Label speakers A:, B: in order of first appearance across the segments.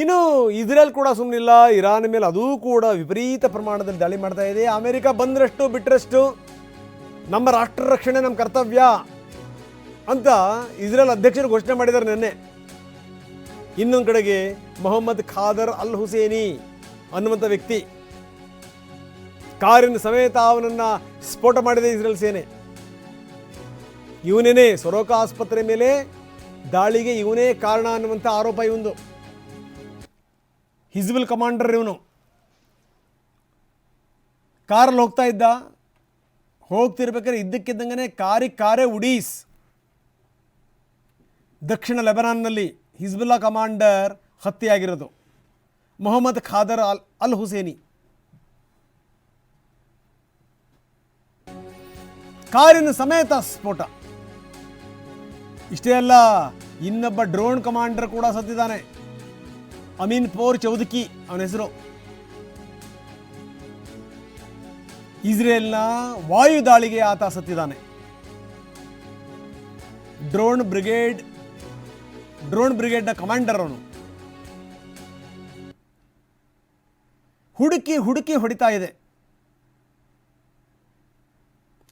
A: ಇನ್ನು ಇಸ್ರೇಲ್ ಕೂಡ ಸುಮ್ಮನಿಲ್ಲ ಇರಾನ್ ಮೇಲೆ ಅದೂ ಕೂಡ ವಿಪರೀತ ಪ್ರಮಾಣದಲ್ಲಿ ದಾಳಿ ಮಾಡ್ತಾ ಇದೆ. ಅಮೆರಿಕ ಬಂದರಷ್ಟು ಬಿಟ್ಟರಷ್ಟು ನಮ್ಮ ರಾಷ್ಟ್ರ ರಕ್ಷಣೆ, ನಮ್ಮ ಕರ್ತವ್ಯ ಅಂತ ಇಸ್ರೇಲ್ ಅಧ್ಯಕ್ಷರು ಘೋಷಣೆ ಮಾಡಿದ್ದಾರೆ ನಿನ್ನೆ. ಇನ್ನೊಂದು ಕಡೆಗೆ ಮೊಹಮ್ಮದ್ ಖಾದರ್ ಅಲ್ ಹುಸೇನಿ ಅನ್ನುವಂಥ ವ್ಯಕ್ತಿ ಕಾರಿನ ಸಮೇತ ಅವನನ್ನ ಸ್ಫೋಟ ಮಾಡಿದೆ ಇಸ್ರೇಲ್ ಸೇನೆ. ಇವನೇನೆ ಸೊರೋಕ ಆಸ್ಪತ್ರೆ ಮೇಲೆ ದಾಳಿಗೆ ಇವನೇ ಕಾರಣ ಅನ್ನುವಂಥ ಆರೋಪ ಇವಂದು. ಹಿಜ್ಬುಲ್ ಕಮಾಂಡರ್ ಇವನು. ಕಾರಲ್ಲಿ ಹೋಗ್ತಾ ಇದ್ದ. ಹೋಗ್ತಿರ್ಬೇಕಾದ್ರೆ ಇದ್ದಕ್ಕಿದ್ದಂಗೆ ಕಾರಿ ಕಾರೇ ಉಡೀಸ್. ದಕ್ಷಿಣ ಲೆಬನಾನ್ನಲ್ಲಿ Hezbollah commander ಹತ್ಯೆಯಾಗಿರೋದು. Mohammed Khader al al Husseini. ಕಾರಿನ ಸಮೇತ ಸ್ಫೋಟ. ಇಷ್ಟೇ ಅಲ್ಲ, ಇನ್ನೊಬ್ಬ ಡ್ರೋನ್ ಕಮಾಂಡರ್ ಕೂಡ ಸತ್ತಿದ್ದಾನೆ. ಅಮೀನ್ ಪೋರ್ ಚೌದಕಿ, ಅವನ ಹೆಸರು. ಇಸ್ರೇಲ್ನ ವಾಯು ದಾಳಿಗೆ ಆತ ಸತ್ತಿದ್ದಾನೆ. ಡ್ರೋನ್ ಬ್ರಿಗೇಡ್ ಡ್ರೋನ್ ಬ್ರಿಗೇಡ್ನ ಕಮಾಂಡರ್ ಅವನು. ಹುಡುಕಿ ಹುಡುಕಿ ಹೊಡಿತಾ ಇದೆ.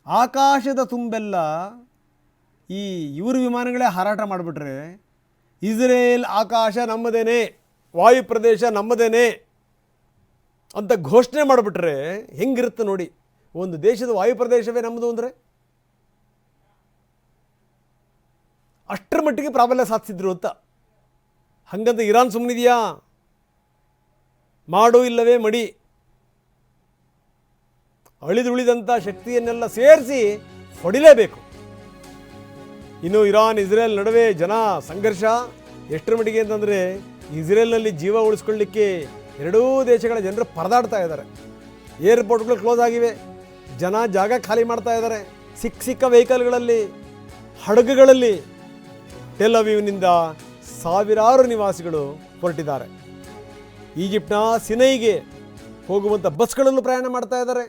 A: ಆಕಾಶದ ತುಂಬೆಲ್ಲ ಈ ಇವ್ರ ವಿಮಾನಗಳೇ ಹಾರಾಟ ಮಾಡಿಬಿಟ್ರೆ ಇಸ್ರೇಲ್ ಆಕಾಶ ನಮ್ಮದೇನೆ. ವಾಯು ಪ್ರದೇಶ ನಮ್ಮದೇನೆ ಅಂತ ಘೋಷಣೆ ಮಾಡಿಬಿಟ್ರೆ ಹೆಂಗಿರುತ್ತೆ ನೋಡಿ? ಒಂದು ದೇಶದ ವಾಯು ಪ್ರದೇಶವೇ ನಮ್ಮದು ಅಂದರೆ? ಅಷ್ಟರ ಮಟ್ಟಿಗೆ ಪ್ರಾಬಲ್ಯ ಸಾಧಿಸಿದ್ರು ಅಂತ. ಹಂಗಂತ ಇರಾನ್ ಸುಮ್ಮನಿದೆಯಾ ಮಾಡು ಇಲ್ಲವೇ ಮಡಿ. ಅಳಿದುಳಿದಂಥ ಶಕ್ತಿಯನ್ನೆಲ್ಲ ಸೇರಿಸಿ ಹೊಡಿಲೇಬೇಕು. ಇನ್ನು ಇರಾನ್, ಇಸ್ರೇಲ್ ನಡುವೆ ಜನ ಸಂಘರ್ಷ ಎಷ್ಟರ ಮಟ್ಟಿಗೆ ಅಂತಂದರೆ ಇಸ್ರೇಲ್ನಲ್ಲಿ ಜೀವ ಉಳಿಸ್ಕೊಳ್ಳಿಕ್ಕೆ ಎರಡೂ ದೇಶಗಳ ಜನರು ಪರದಾಡ್ತಾ ಇದ್ದಾರೆ. ಏರ್ಪೋರ್ಟ್ಗಳು ಕ್ಲೋಸ್ ಆಗಿವೆ. ಜನ ಜಾಗ ಖಾಲಿ ಮಾಡ್ತಾ ಇದ್ದಾರೆ. ಸಿಕ್ಕ ಸಿಕ್ಕ ವೆಹಿಕಲ್ಗಳಲ್ಲಿ, ಹಡಗುಗಳಲ್ಲಿ ಟೆಲ್ ಅವೀವ್ನಿಂದ ಸಾವಿರಾರು ನಿವಾಸಿಗಳು ಹೊರಟಿದ್ದಾರೆ. ಈಜಿಪ್ಟ್ನ ಸಿನೈಗೆ ಹೋಗುವಂಥ ಬಸ್ಗಳಲ್ಲೂ ಪ್ರಯಾಣ ಮಾಡ್ತಾ ಇದ್ದಾರೆ.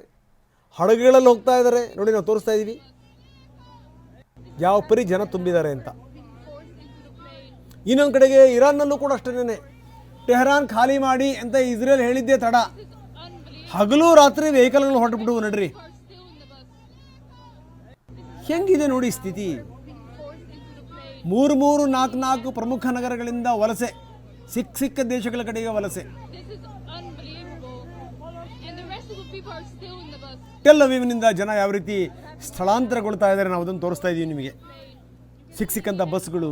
A: ಹಡಗುಗಳಲ್ಲಿ ಹೋಗ್ತಾ ಇದ್ದಾರೆ. ನೋಡಿ, ನಾವು ತೋರಿಸ್ತಾ ಇದ್ದೀವಿ ಯಾವ ಪರಿ ಜನ ತುಂಬಿದ್ದಾರೆ ಅಂತ. ಇನ್ನೊಂದು ಕಡೆಗೆ ಇರಾನ್ನಲ್ಲೂ ಕೂಡ ಅಷ್ಟೇನೆ ಟೆಹರಾನ್ ಖಾಲಿ ಮಾಡಿ ಅಂತ ಇಸ್ರೇಲ್ ಹೇಳಿದ್ದೆ ತಡ. ಹಗಲು ರಾತ್ರಿ ವೆಹಿಕಲ್ಗಳು ಹೊರಟುಬಿಟ್ಟು ನಡ್ರಿ. ಹೆಂಗಿದೆ ನೋಡಿ ಸ್ಥಿತಿ? ಮೂರು ಮೂರು ನಾಲ್ಕು ನಾಲ್ಕು ಪ್ರಮುಖ ನಗರಗಳಿಂದ ವಲಸೆ. ಸಿಕ್ಕ ಸಿಕ್ಕ ದೇಶಗಳ ಕಡೆಗೆ ವಲಸೆ. ಟೆಲ್ ಅವೀವ್ನಿಂದ ಜನ ಯಾವ ರೀತಿ ಸ್ಥಳಾಂತರಗೊಳ್ತಾ ಇದ್ದಾರೆ ನಾವು ಅದನ್ನು ತೋರಿಸ್ತಾ ಇದ್ದೀವಿ ನಿಮಗೆ. ಸಿಕ್ಕ ಸಿಕ್ಕಂಥ ಬಸ್ಗಳು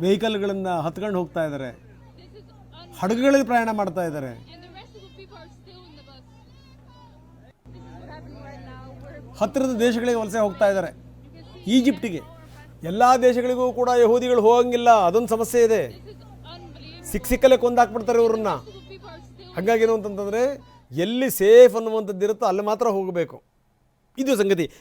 A: ವೆಹಿಕಲ್ಗಳನ್ನು ಹತ್ಕೊಂಡು ಹೋಗ್ತಾ ಇದ್ದಾರೆ ಹಡಗುಗಳಲ್ಲಿ ಪ್ರಯಾಣ ಮಾಡ್ತಾ ಇದ್ದಾರೆ ಹತ್ತಿರದ ದೇಶಗಳಿಗೆ ವಲಸೆ ಹೋಗ್ತಾ ಇದ್ದಾರೆ ಈಜಿಪ್ಟಿಗೆ. ಎಲ್ಲ ದೇಶಗಳಿಗೂ ಕೂಡ ಯಹೂದಿಗಳು ಹೋಗಂಗಿಲ್ಲ. ಅದೊಂದು ಸಮಸ್ಯೆ ಇದೆ. ಸಿಕ್ಕ ಸಿಕ್ಕಲೆ ಕೊಂದಾಕ್ಬಿಡ್ತಾರೆ ಇವ್ರನ್ನ. ಏನು ಅಂತಂತಂದರೆ ಎಲ್ಲಿ ಸೇಫ್ ಅನ್ನುವಂಥದ್ದು ಇರುತ್ತೋ ಅಲ್ಲಿ ಮಾತ್ರ ಹೋಗಬೇಕು. ಇದು ಸಂಗತಿ.